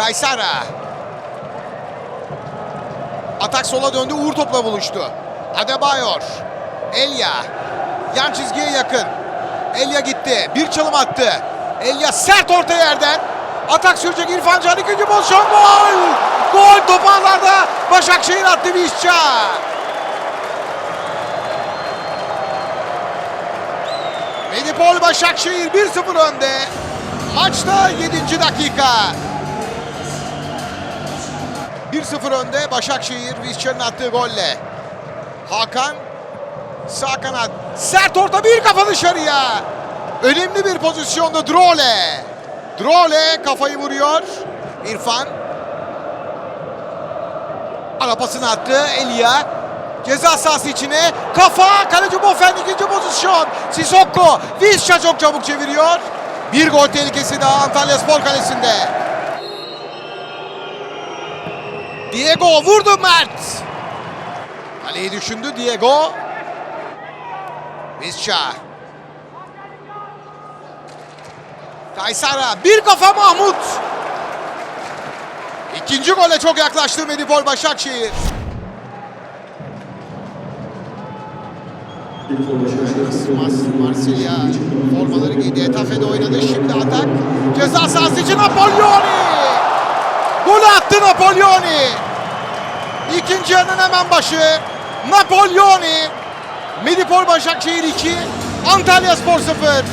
Kaysara. Atak sola döndü. Uğur topla buluştu. Adebayor. Elia. Yan çizgiye yakın. Elia gitti. Bir çalım attı. Elia sert orta yerden. Atak sürecek İrfan Can. ikinci pozisyon. Gol! Gol topağlarda. Başakşehir attı Vişça. Medipol Başakşehir 1-0 önde. Maçta 7. dakika. 1-0 önde Başakşehir Vişça'nın attığı golle. Hakan sağ kanat. Sert orta bir kafa dışarıya. Önemli bir pozisyonda Drole. Drole kafayı vuruyor. İrfan. Ara pasını attı Elia. Ceza sahası içine. Kafa. Kaleci Bofen ikinci pozisyon. Sissoko. Vişça çok çabuk çeviriyor. Bir gol tehlikesi daha Antalya Spor Kalesi'nde. Diego vurdu Mert. Kaleyi düşündü Diego. Vizca. Kaysara bir kafa Mahmut. İkinci gole çok yaklaştı Medipol Başakşehir. Mas- Marsilya formaları giydi. Etafe'de oynadı. Şimdi atak. Ceza sahası için Napolyoni. Golü attı Napolyoni. İkinci yarının hemen başı. Napolyoni. Medipol Başakşehir 2. Antalya Spor 0.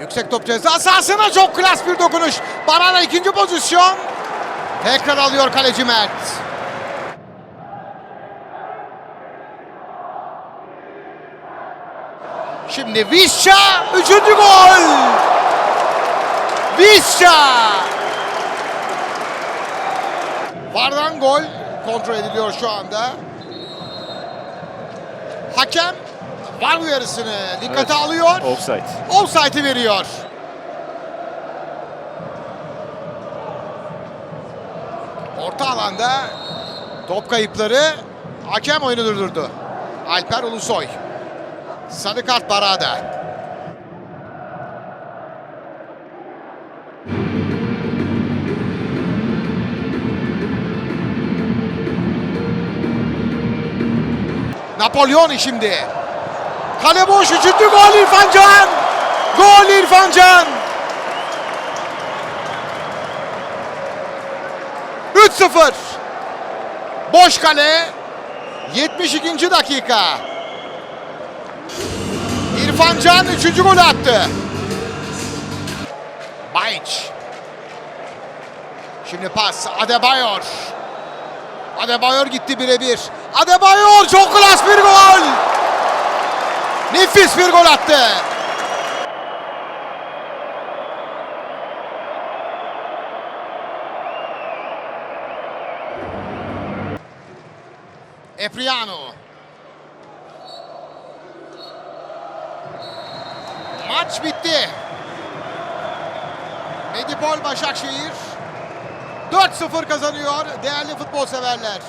Yüksek top ceza sahasına çok klas bir dokunuş. Barana ikinci pozisyon. Tekrar alıyor kaleci Mert. Şimdi Vişça üçüncü gol. Vişça. Vardan gol kontrol ediliyor şu anda. Hakem var uyarısını dikkate Evet. alıyor. Offside. Offside'i veriyor. Orta alanda top kayıpları hakem oyunu durdurdu. Alper Ulusoy. Sarı kart Barada. Napolyoni şimdi. Kale boş. Üçüncü gol İrfan Can. Gol İrfan Can. 3-0. Boş kale. 72. dakika. İrfan Can 3. golü attı. Bayiç. Şimdi pas Adebayor. Adebayor gitti birebir. Adebayor çok klas bir gol. Nefis bir gol attı. Epriano. Maç bitti. Medipol Başakşehir 4-0 kazanıyor değerli futbol severler.